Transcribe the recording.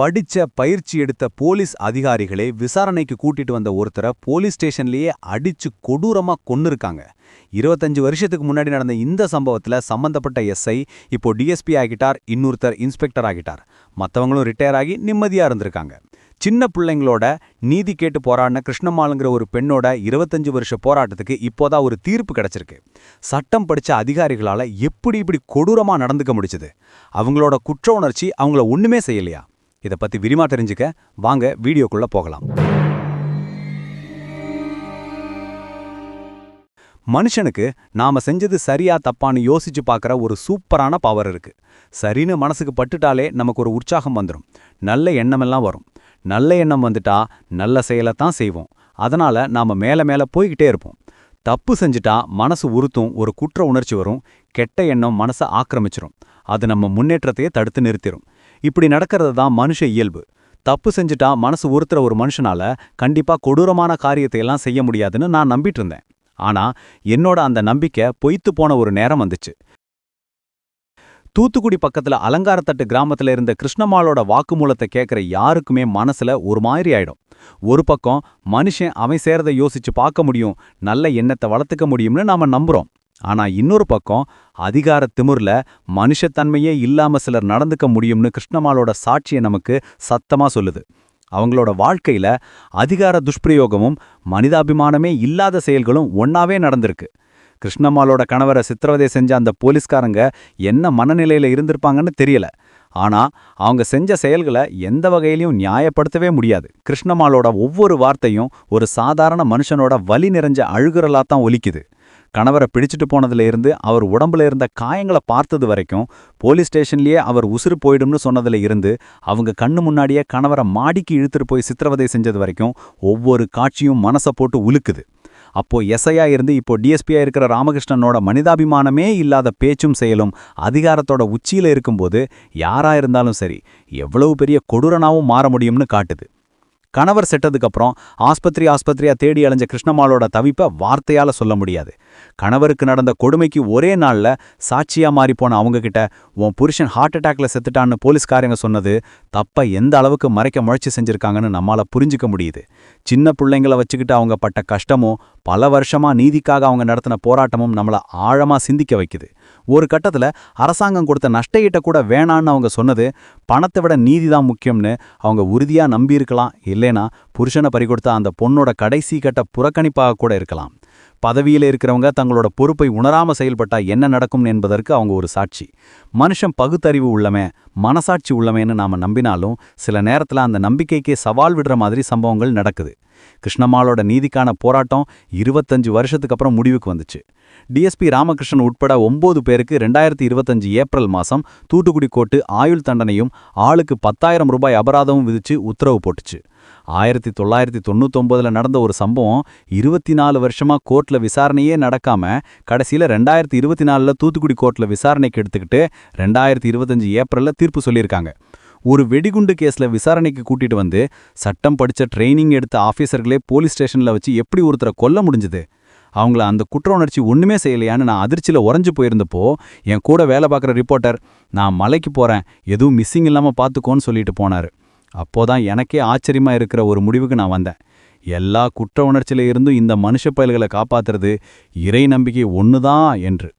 படிச்ச பயிற்சி எடுத்த போலீஸ் அதிகாரிகளே விசாரணைக்கு கூட்டிட்டு வந்த ஒருத்தரை போலீஸ் ஸ்டேஷன்லயே அடிச்சு கொடூரமா கொன்னிருக்காங்க. இருபத்தஞ்சு வருஷத்துக்கு முன்னாடி நடந்த இந்த சம்பவத்துல சம்பந்தப்பட்ட எஸ்ஐ இப்போ டிஎஸ்பி ஆகிட்டார் இன்னொருத்தர் இன்ஸ்பெக்டர் ஆகிட்டார். மத்தவங்களும் ரிட்டையர் ஆகி நிம்மதியா இருந்திருக்காங்க. சின்ன பிள்ளைங்களோட நீதி கேட்டு போராடின கிருஷ்ணம்மாளுங்கிற ஒரு பெண்ணோட இருபத்தஞ்சு வருஷ போராட்டத்துக்கு இப்போதான் ஒரு தீர்ப்பு கிடைச்சிருக்கு. சட்டம் படிச்ச அதிகாரிகளால எப்படி இப்படி கொடூரமா நடந்துக்க முடிச்சது அவங்களோட குற்ற உணர்ச்சி அவங்கள ஒண்ணுமே செய்யலையா? இதை பத்தி விரிமா தெரிஞ்சுக்க வாங்க வீடியோக்குள்ள போகலாம். மனுஷனுக்கு நாம செஞ்சது சரியா தப்பான்னு யோசிச்சு பார்க்குற ஒரு சூப்பரான பவர் இருக்கு. சரின்னு மனசுக்கு பட்டுட்டாலே நமக்கு ஒரு உற்சாகம் வந்துடும் நல்ல எண்ணமெல்லாம் வரும். நல்ல எண்ணம் வந்துட்டா நல்ல செயலை தான் செய்வோம். அதனால நாம மேல மேல போய்கிட்டே இருப்போம். தப்பு செஞ்சுட்டா மனசு உறுத்தும் ஒரு குற்ற உணர்ச்சி வரும். கெட்ட எண்ணம் மனசை ஆக்கிரமிச்சிரும். அது நம்ம முன்னேற்றத்தையே தடுத்து நிறுத்திடும் இப்படி நடக்கிறது தான் மனுஷ இயல்பு. தப்பு செஞ்சுட்டா மனசு உறுத்துற ஒரு மனுஷனால கண்டிப்பா கொடூரமான காரியத்தை எல்லாம் செய்ய முடியாதுன்னு நான் நம்பிட்டு இருந்தேன் ஆனா என்னோட அந்த நம்பிக்கை பொய்த்து போன ஒரு நேரம் வந்துச்சு. தூத்துக்குடி பக்கத்துல அலங்காரத்தட்டு கிராமத்துல இருந்த கிருஷ்ணமாலோட வாக்குமூலத்தை கேட்குற யாருக்குமே மனசுல ஒரு மாதிரி ஆயிடும். ஒரு பக்கம் மனுஷன் அவன் சேரதை யோசிச்சு பார்க்க முடியும் நல்ல எண்ணத்தை வளர்த்துக்க முடியும்னு நாம நம்புறோம். ஆனா இன்னொரு பக்கம் அதிகார திமுர்ல மனுஷத்தன்மையே இல்லாம சிலர் நடந்துக்க முடியும்னு கிருஷ்ணமாலோட சாட்சியை நமக்கு சத்தமா சொல்லுது. அவங்களோட வாழ்க்கையில அதிகார துஷ்பிரயோகமும் மனிதாபிமானமே இல்லாத செயல்களும் ஒன்னாவே நடந்திருக்கு. கிருஷ்ணம்மாளோட கணவரை சித்திரவதை செஞ்ச அந்த போலீஸ்காரங்க என்ன மனநிலையில இருந்திருப்பாங்கன்னு தெரியல. ஆனா அவங்க செஞ்ச செயல்களை எந்த வகையிலையும் நியாயப்படுத்தவே முடியாது. கிருஷ்ணம்மாளோட ஒவ்வொரு வார்த்தையும் ஒரு சாதாரண மனுஷனோட வலி நிறைஞ்ச அழுகுறலா தான் ஒலிக்குது. கணவரை பிடிச்சிட்டு போனதுல இருந்து அவர் உடம்புல இருந்த காயங்களை பார்த்தது வரைக்கும் போலீஸ் ஸ்டேஷன்லயே அவர் உசுறு போயிடும்னு சொன்னதுல இருந்து அவங்க கண்ணு முன்னாடியே கணவரை மாடிக்கு இழுத்துட்டு போய் சித்திரவதை செஞ்சது வரைக்கும் ஒவ்வொரு காட்சியும் மனசை போட்டு உலுக்குது. அப்போ எஸ்ஐயா இருந்து இப்போ டிஎஸ்பியா இருக்கிற ராமகிருஷ்ணனோட மனிதாபிமானமே இல்லாத பேச்சும் செயலும் அதிகாரத்தோட உச்சியில இருக்கும்போது யாரா இருந்தாலும் சரி எவ்வளவு பெரிய கொடூரனாவும் மாற முடியும்னு காட்டுது. கணவர் செட்டதுக்கப்புறம் ஆஸ்பத்திரி ஆஸ்பத்திரியா தேடி அலைஞ்ச கிருஷ்ணமாலோட தவிப்பை வார்த்தையால் சொல்ல முடியாது. கணவருக்கு நடந்த கொடுமைக்கு ஒரே நாளில் சாட்சியாக மாறி போன உன் புருஷன் ஹார்ட் அட்டாக்ல செத்துட்டான்னு போலீஸ்காரங்க சொன்னது தப்பை எந்த அளவுக்கு மறைக்க முயற்சி செஞ்சுருக்காங்கன்னு நம்மளால் புரிஞ்சுக்க முடியுது. சின்ன பிள்ளைங்களை வச்சுக்கிட்டு அவங்க பட்ட கஷ்டமும் பல வருஷமாக நீதிக்காக அவங்க நடத்தின போராட்டமும் நம்மளை ஆழமாக சிந்திக்க வைக்குது. ஒரு கட்டத்துல அரசாங்கம் கொடுத்த நஷ்டஈட்ட கூட வேணான்னு அவங்க சொன்னது பணத்தை விட நீதி தான் முக்கியம்னு அவங்க உறுதியா நம்பியிருக்கலாம். இல்லைனா புருஷனை பறிகொடுத்த அந்த பொண்ணோட கடைசி கட்ட புறக்கணிப்பாக கூட இருக்கலாம். பதவியில் இருக்கிறவங்க தங்களோட பொறுப்பை உணராம செயல்பட்டா என்ன நடக்கும் என்பதற்கு அவங்க ஒரு சாட்சி. மனுஷன் பகுத்தறிவு உள்ளமே மனசாட்சி உள்ளமேன்னு நாம நம்பினாலும் சில நேரத்துல அந்த நம்பிக்கைக்கே சவால் விடுற மாதிரி சம்பவங்கள் நடக்குது. கிருஷ்ணம்மாளோட நீதிக்கான போராட்டம் இருபத்தஞ்சு வருஷத்துக்கு அப்புறம் முடிவுக்கு வந்துச்சு. டிஎஸ்பி ராமகிருஷ்ணன் உட்பட ஒன்பது பேருக்கு ரெண்டாயிரத்தி இருபத்தஞ்சு ஏப்ரல் மாசம் தூத்துக்குடி கோர்ட்டு ஆயுள் தண்டனையும் ஆளுக்கு பத்தாயிரம் ரூபாய் அபராதமும் விதிச்சு உத்தரவு போட்டுச்சு. ஆயிரத்தி தொள்ளாயிரத்தி தொண்ணூத்தொன்பதுல நடந்த ஒரு சம்பவம் இருபத்தி நாலு வருஷமா கோர்ட்ல விசாரணையே நடக்காம கடைசியில ரெண்டாயிரத்தி இருபத்தி நாலில் தூத்துக்குடி கோர்ட்ல விசாரணைக்கு எடுத்துக்கிட்டு ரெண்டாயிரத்தி இருபத்தஞ்சு ஏப்ரல்ல தீர்ப்பு சொல்லியிருக்காங்க. ஒரு வெடிகுண்டு கேஸ்ல விசாரணைக்கு கூட்டிட்டு வந்து சட்டம் படிச்ச ட்ரைனிங் எடுத்த ஆஃபீஸர்களே போலீஸ் ஸ்டேஷன்ல வச்சு எப்படி ஒருத்தரை கொல்ல முடிஞ்சது? அவங்கள அந்த குற்ற உணர்ச்சி ஒன்றுமே செய்யலையான்னு நான் அதிர்ச்சியில் உறைஞ்சு போயிருந்தப்போ என் கூட வேலை பார்க்குற ரிப்போர்ட்டர் நான் மலைக்கு போறேன் எதுவும் மிஸ்ஸிங் இல்லாமல் பார்த்துக்கோன்னு சொல்லிட்டு போனாரு. அப்போதான் எனக்கே ஆச்சரியமா இருக்கிற ஒரு முடிவுக்கு நான் வந்தேன். எல்லா குற்ற உணர்ச்சியில இருந்தும் இந்த மனுஷ பயல்களை காப்பாத்துறது இறை நம்பிக்கை தான் என்று.